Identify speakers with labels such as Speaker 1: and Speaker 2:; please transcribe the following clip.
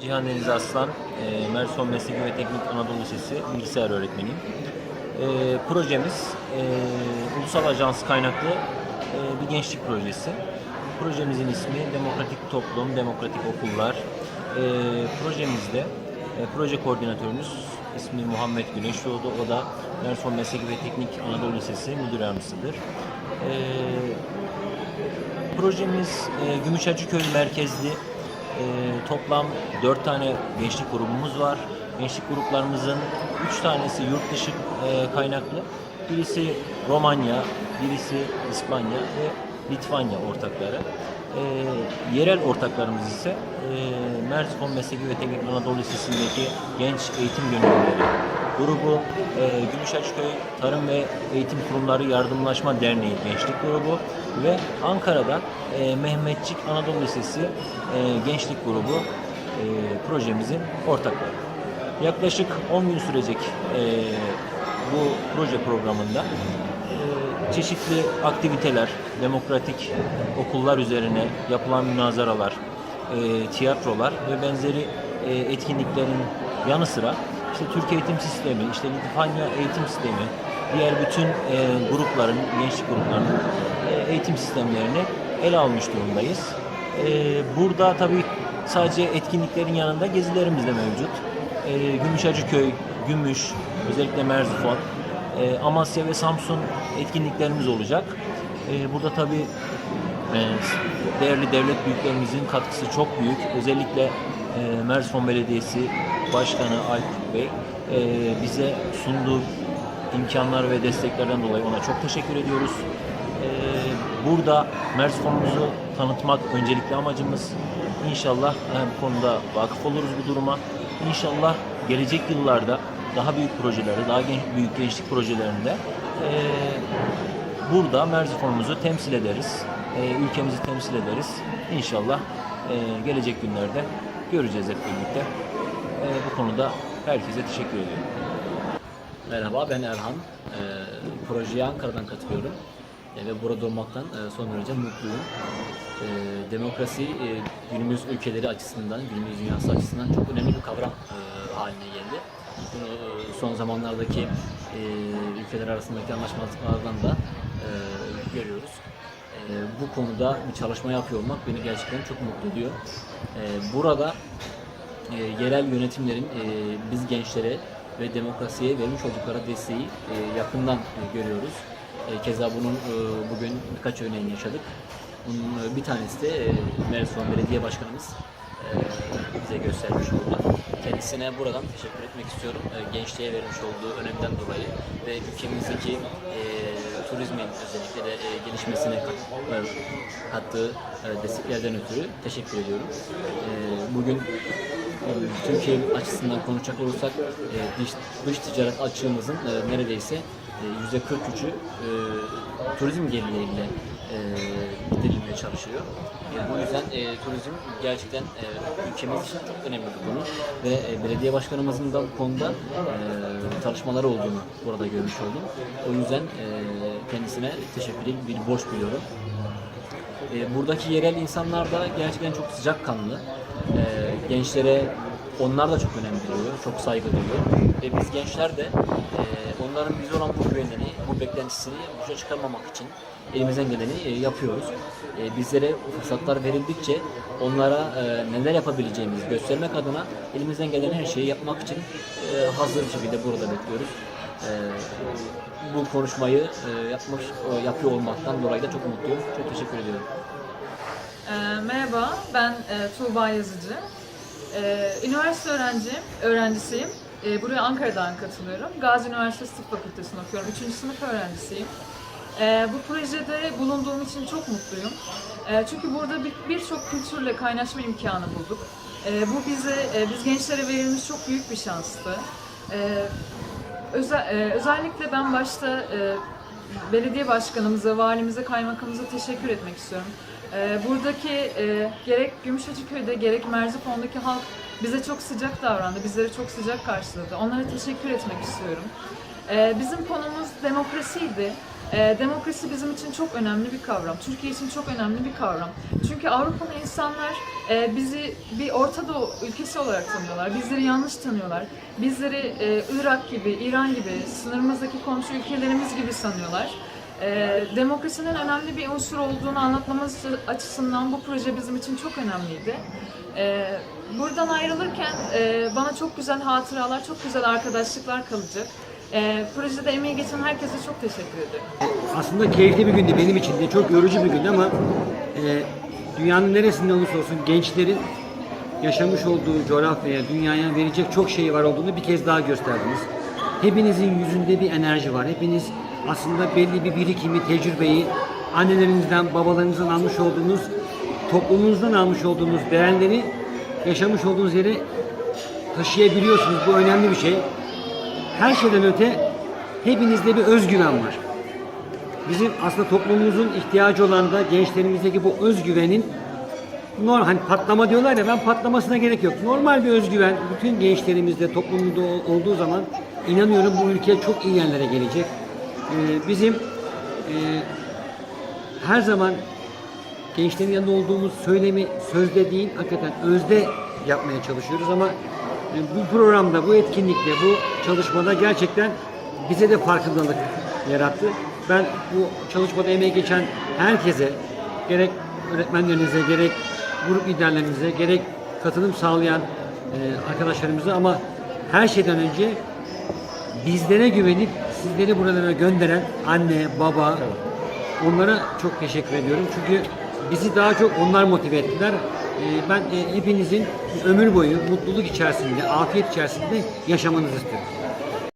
Speaker 1: Cihan Deniz Aslan, e, Merson Mesleki ve Teknik Anadolu Lisesi bilgisayar öğretmeniyim. E, projemiz e, ulusal ajans kaynaklı e, bir gençlik projesi. Projemizin ismi Demokratik Toplum, Demokratik Okullar. E, projemizde e, proje koordinatörümüz ismi Muhammed Güneşoğlu. O da Merson Mesleki ve Teknik Anadolu Lisesi müdür yardımcısıdır. E, projemiz e, Gümüşhacıköy merkezli. Ee, toplam 4 tane gençlik grubumuz var. Gençlik gruplarımızın 3 tanesi yurt dışı e, kaynaklı. Birisi Romanya, birisi İspanya ve Litvanya ortakları. Ee, yerel ortaklarımız ise e, Mersin Mesleki ve Teknik Anadolu Lisesi'ndeki genç eğitim gönüllüleri grubu, e, Gümüşhacıköy Tarım ve Eğitim Kurumları Yardımlaşma Derneği Gençlik Grubu ve Ankara'da e, Mehmetçik Anadolu Lisesi e, Gençlik Grubu e, projemizin ortakları. Yaklaşık 10 gün sürecek e, bu proje programında e, çeşitli aktiviteler, demokratik okullar üzerine yapılan münazaralar, e, tiyatrolar ve benzeri e, etkinliklerin yanı sıra işte Türkiye Eğitim Sistemi, işte Litvanya Eğitim Sistemi, diğer bütün e, grupların, gençlik gruplarının e, eğitim sistemlerini ele almış durumdayız. E, burada tabii sadece etkinliklerin yanında gezilerimiz de mevcut. E, Gümüşhacıköy, Gümüş, özellikle Merzifon, e, Amasya ve Samsun etkinliklerimiz olacak. E, burada tabii e, değerli devlet büyüklerimizin katkısı çok büyük. Özellikle e, Merzifon Belediyesi Başkanı Alp Bey e, bize sunduğu imkanlar ve desteklerden dolayı ona çok teşekkür ediyoruz. E, burada Merzifon'umuzu tanıtmak öncelikli amacımız. İnşallah hem konuda vakıf oluruz bu duruma. İnşallah gelecek yıllarda daha büyük projelerde, daha genç, büyük gençlik projelerinde e, burada Merzifon'umuzu temsil ederiz. E, ülkemizi temsil ederiz. İnşallah e, gelecek günlerde göreceğiz hep birlikte. E, bu konuda herkese teşekkür ediyorum.
Speaker 2: Merhaba ben Erhan. Ee, projeye Ankara'dan katılıyorum Ee, ve burada olmaktan e, son derece mutluyum. Ee, demokrasi e, günümüz ülkeleri açısından, günümüz dünyası açısından çok önemli bir kavram e, haline geldi. Bunu e, son zamanlardaki e, ülkeler arasındaki anlaşmazlıklardan da e, görüyoruz. E, bu konuda bir çalışma yapıyor olmak beni gerçekten çok mutlu ediyor. E, burada e, yerel yönetimlerin e, biz gençlere ve demokrasiye vermiş oldukları desteği e, yakından e, görüyoruz. E, keza bunun e, bugün birkaç örneğini yaşadık. Bunun e, bir tanesi de e, Mersin Belediye Başkanımız e, bize göstermiş oldu. Kendisine buradan teşekkür etmek istiyorum. E, gençliğe vermiş olduğu önemden dolayı ve ülkemizdeki e, turizmin özellikle de e, gelişmesine kat- e, kattığı e, desteklerden ötürü teşekkür ediyorum. E, bugün e, Türkiye açısından konuşacak olursak e, dış, dış ticaret açığımızın e, neredeyse e, yüzde 43'ü e, turizm gelirleriyle e, giderilmeye çalışıyor. Bu yüzden e, turizm gerçekten e, ülkemiz için çok önemli bir konu ve e, belediye başkanımızın da bu konuda e, çalışmaları olduğunu burada görmüş oldum. O yüzden e, kendisine teşekkür edip bir borç biliyorum. E, buradaki yerel insanlar da gerçekten çok sıcakkanlı. E, gençlere onlar da çok önem veriyor, çok saygı duyuyor. Ve biz gençler de e, onların bize olan bu güvenini, bu beklentisini boşa çıkarmamak için elimizden geleni e, yapıyoruz. E, bizlere fırsatlar verildikçe onlara e, neler yapabileceğimizi göstermek adına elimizden gelen her şeyi yapmak için hazır bir şekilde burada bekliyoruz. Bu konuşmayı yapmış, yapıyor olmaktan dolayı da çok mutluyum. Çok teşekkür ediyorum.
Speaker 3: Merhaba, ben Tuğba Yazıcı. Üniversite öğrenciyim, öğrencisiyim. Ee, buraya Ankara'dan katılıyorum. Gazi Üniversitesi Tıp Fakültesi'nde okuyorum. Üçüncü sınıf öğrencisiyim. Ee, bu projede bulunduğum için çok mutluyum. Ee, çünkü burada bir- birçok kültürle kaynaşma imkanı bulduk. Ee, bu bize, e, biz gençlere verilmiş çok büyük bir şanstı. Ee, özel- e, özellikle ben başta e, belediye başkanımıza, valimize, kaymakamımıza teşekkür etmek istiyorum. Ee, buradaki e, gerek Gümüşhacıköy'de gerek Merzifon'daki halk bize çok sıcak davrandı, bizleri çok sıcak karşıladı. Onlara teşekkür etmek istiyorum. Ee, bizim konumuz demokrasiydi. E, demokrasi bizim için çok önemli bir kavram. Türkiye için çok önemli bir kavram. Çünkü Avrupalı insanlar e, bizi bir Orta Doğu ülkesi olarak tanıyorlar. Bizleri yanlış tanıyorlar. Bizleri e, Irak gibi, İran gibi, sınırımızdaki komşu ülkelerimiz gibi sanıyorlar. E, demokrasinin önemli bir unsur olduğunu anlatmamız açısından bu proje bizim için çok önemliydi. E, buradan ayrılırken e, bana çok güzel hatıralar, çok güzel arkadaşlıklar kalacak. E, projede emeği geçen herkese çok teşekkür ederim.
Speaker 4: Aslında keyifli bir gündü benim için de. Çok yorucu bir gündü ama e, dünyanın neresinde olursa olsun gençlerin yaşamış olduğu coğrafyaya, dünyaya verecek çok şey var olduğunu bir kez daha gösterdiniz. Hepinizin yüzünde bir enerji var. Hepiniz aslında belli bir birikimi, tecrübeyi annelerinizden, babalarınızdan almış olduğunuz, toplumunuzdan almış olduğunuz değerleri yaşamış olduğunuz yere taşıyabiliyorsunuz. Bu önemli bir şey. Her şeyden öte hepinizde bir özgüven var. Bizim aslında toplumumuzun ihtiyacı olan da gençlerimizdeki bu özgüvenin normal hani patlama diyorlar ya ben patlamasına gerek yok. Normal bir özgüven bütün gençlerimizde toplumda ol- olduğu zaman inanıyorum bu ülke çok iyi yerlere gelecek. Ee, bizim e, her zaman gençlerin yanında olduğumuz söylemi sözde değil hakikaten özde yapmaya çalışıyoruz ama e, bu programda, bu etkinlikte, bu çalışmada gerçekten bize de farkındalık yarattı. Ben bu çalışmada emeği geçen herkese, gerek öğretmenlerinize, gerek grup liderlerinize, gerek katılım sağlayan e, arkadaşlarımıza ama her şeyden önce bizlere güvenip sizleri buralara gönderen anne, baba, onlara çok teşekkür ediyorum. Çünkü bizi daha çok onlar motive ettiler. Ee, Ben e, hepinizin ömür boyu mutluluk içerisinde, afiyet içerisinde yaşamanızı istiyorum.